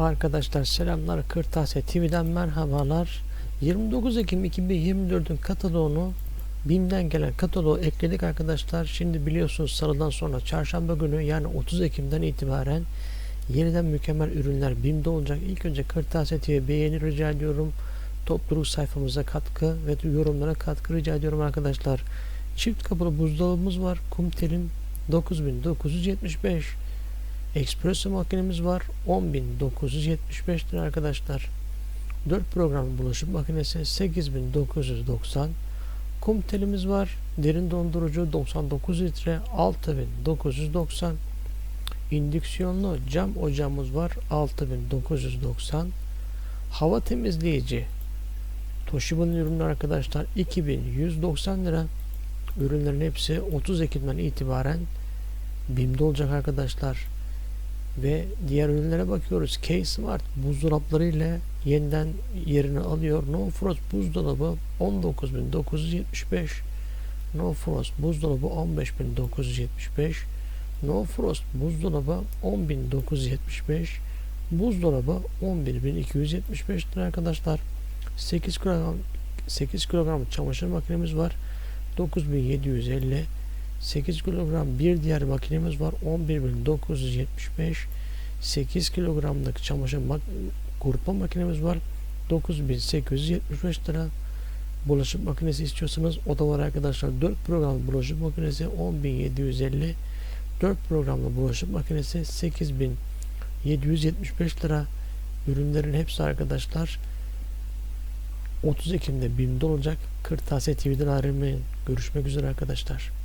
Arkadaşlar selamlar Kırtasiye TV'den merhabalar. 29 Ekim 2024'ün kataloğunu BİM'den gelen kataloğu ekledik arkadaşlar. Şimdi biliyorsunuz salıdan sonra çarşamba günü yani 30 Ekim'den itibaren yeniden mükemmel ürünler BİM'de olacak. İlk önce Kırtasiye TV beğeni rica ediyorum. Topluluk sayfamıza katkı ve yorumlara katkı rica ediyorum arkadaşlar. Çift kapılı buzdolabımız var. Kumtel'in 9975 Espresso makinemiz var. 10.975 lira arkadaşlar. 4 program bulaşık makinesi 8990. Kum telimiz var. Derin dondurucu 99 litre 6990. İndüksiyonlu cam ocağımız var 6990. Hava temizleyici Toshiba'nın ürünü arkadaşlar 2190 lira. Ürünlerin hepsi 30 Ekim'den itibaren BİM'de olacak arkadaşlar ve diğer ürünlere bakıyoruz. K-Smart buzdolapları ile yeniden yerini alıyor. No Frost buzdolabı 19.975 No Frost buzdolabı 15.975 No Frost buzdolabı 10.975 Buzdolabı 11.275 lira arkadaşlar. 8 kilogram 8 kilogram çamaşır makinemiz var. 9750 8 kilogram bir diğer makinemiz var. 11.975 8 kilogramlık çamaşır mak kurutma makinemiz var. 9875 lira bulaşık makinesi istiyorsanız o da var arkadaşlar 4 programlı bulaşık makinesi 10.750 4 programlı bulaşık makinesi 8775 lira. Ürünlerin hepsi arkadaşlar 30 Ekim'de BİM'de olacak. Kırtasiye TV'den ayrılmayın. Görüşmek üzere arkadaşlar